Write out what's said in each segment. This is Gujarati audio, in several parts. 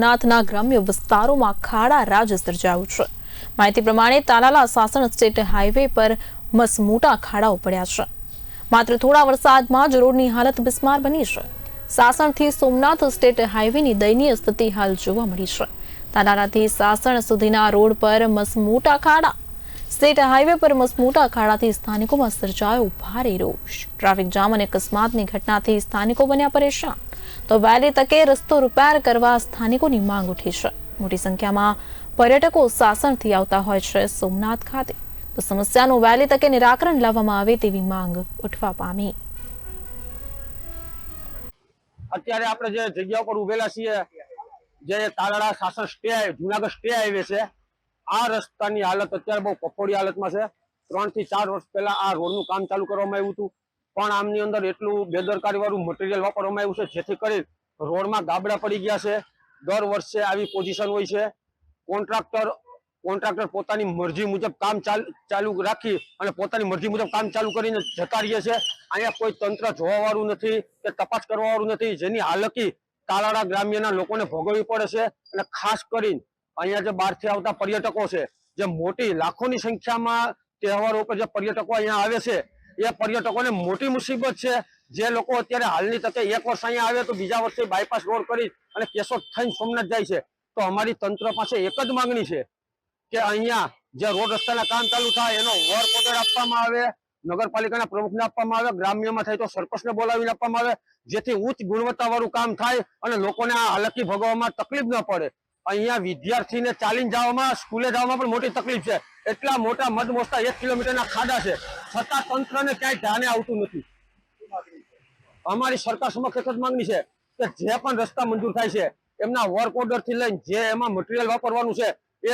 નાથના ગ્રામ્ય વિસ્તારોમાં ખાડા રાજ સર્જાયું છે. માહિતી પ્રમાણે તાલાલા સાસણ સ્ટેટ હાઈવે પર મસમોટા ખાડાઓ પડ્યા છે. માત્ર થોડા વરસાદમાં જ રોડની હાલત બિસ્માર બની છે. સાસણથી સોમનાથ સ્ટેટ હાઈવેની દયનીય સ્થિતિ હાલ જોવા મળી છે. તાલાલાથી સાસણ સુધીના રોડ પર મસમોટા ખાડા. સ્ટેટ હાઈવે પર મસમોટા ખાડાથી સ્થાનિકોમાં સર્જાયો ભારે રોષ. ટ્રાફિક જામ અને અકસ્માતની ઘટનાથી સ્થાનિકો બન્યા પરેશાન. તો વહેલી તકે રસ્તો રિપેર કરવા સ્થાનિકોની માંગ ઉઠી છે. મોટી સંખ્યામાં પર્યટકો સાસણથી આવતા હોય છે સોમનાથ ખાતે. તો સમસ્યાનું વહેલી તકે નિરાકરણ લાવવામાં આવે તેવી માંગ ઉઠવા પામી. અત્યારે આપણે જે જગ્યા ઉપર ઉભેલા છીએ, જે તાલાળા શાસન સ્ટે જુનાગઢ સ્ટે હાઈવે છે, આ રસ્તાની હાલત અત્યારે બહુ કફોડી હાલતમાં છે. ત્રણથી ચાર વર્ષ પહેલા આ રોડનું કામ ચાલુ કરવામાં આવ્યું હતું. પણ આમની અંદર એટલું બેદરકારી વાળું મટીરિયલ વાપરવામાં આવ્યું છે, જેથી કરી રોડમાં ગાબડા પડી ગયા છે. દર વર્ષે આવી પોઝિશન હોય છે. કોન્ટ્રાક્ટર કોન્ટ્રાક્ટર પોતાની મરજી મુજબ કામ ચાલ- રાખી અને પોતાની મરજી મુજબ કામ ચાલુ કરીને જતા રહીએ છે. અહીંયા કોઈ તંત્ર જોવાવાળું નથી કે તપાસ કરવાવાળું નથી. જેની હાલકી તાલાળા ગ્રામ્યના લોકોને ભોગવવી પડે છે અને ખાસ કરીને અહીંયા જે બહારથી આવતા પર્યટકો છે, જે મોટી લાખોની સંખ્યામાં તહેવારો ઉપર જે પર્યટકો અહીંયા આવે છે એ પર્યટકોને મોટી મુસીબત છે. જે લોકો અત્યારે હાલની તકે એક વર્ષ અહીંયા આવે તો બીજા વર્ષે બાયપાસ રોડ કરી અને કેશોદ થઈને સોમનાથ જાય છે. તો અમારી તંત્ર પાસે એક જ માંગણી છે કે અહીંયા જે રોડ રસ્તાના કામ ચાલુ થાય એનો વર્ક ઓર્ડર આપવામાં આવે, નગરપાલિકાના પ્રમુખને આપવામાં આવે, ગ્રામ્યમાં થાય તો સરપંચને બોલાવીને આપવામાં આવે, જેથી ઉચ્ચ ગુણવત્તાવાળું કામ થાય અને લોકોને આ હાલકી ભોગવવામાં તકલીફ ન પડે. અહીંયા વિદ્યાર્થીને ચાલીને જવામાં, સ્કૂલે જવામાં પણ મોટી તકલીફ છે. એટલા મોટા મધમોસ્તા એક કિલોમીટરના ખાડા છે. છતાં તંત્રને ક્યાંય ધ્યાને આવતું નથી. અમારી સરકાર સમક્ષ એક જ માંગણી છે કે જે પણ રસ્તા મંજૂર થાય છે, એમના વર્ક ઓર્ડરથી લઈને જે એમાં મટીરિયલ વાપરવાનું છે, એ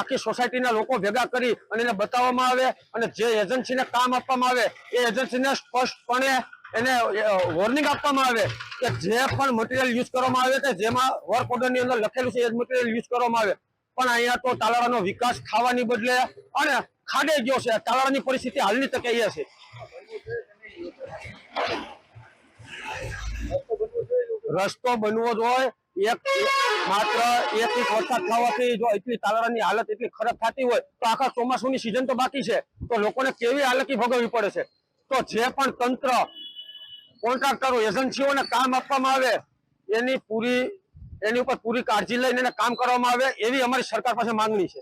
આખી સોસાયટીના લોકો ભેગા કરી અને એને બતાવવામાં આવે અને જે એજન્સીને કામ આપવામાં આવે, એ એજન્સીને સ્પષ્ટપણે એને વોર્નિંગ આપવામાં આવે કે જે પણ મટીરિયલ યુઝ કરવામાં આવે છે, જેમાં વર્ક ઓર્ડરની અંદર લખેલું છે, એ જ મટીરિયલ યુઝ કરવામાં આવે. પણ અહીંયા તો તાલાળાનો વિકાસ થવાની બદલે અને ખાડે ગયો છે. તાલાળાની પરિસ્થિતિ હાલની તકે અહીંયા છે. રસ્તો બનવો જોઈએ. એક માત્ર એક ઇંચ વરસાદ થવાથી જો એટલી તાલાળાની હાલત એટલી ખરાબ થતી હોય, તો આખા ચોમાસુની સિઝન તો બાકી છે. તો લોકોને કેવી હાલકી ભોગવવી પડે છે? તો જે પણ તંત્ર કોન્ટ્રાક્ટરો એજન્સીઓને કામ આપવામાં આવે, એની પૂરી એની ઉપર પૂરી કાળજી લઈને કામ કરવામાં આવે એવી અમારી સરકાર પાસે માંગણી છે.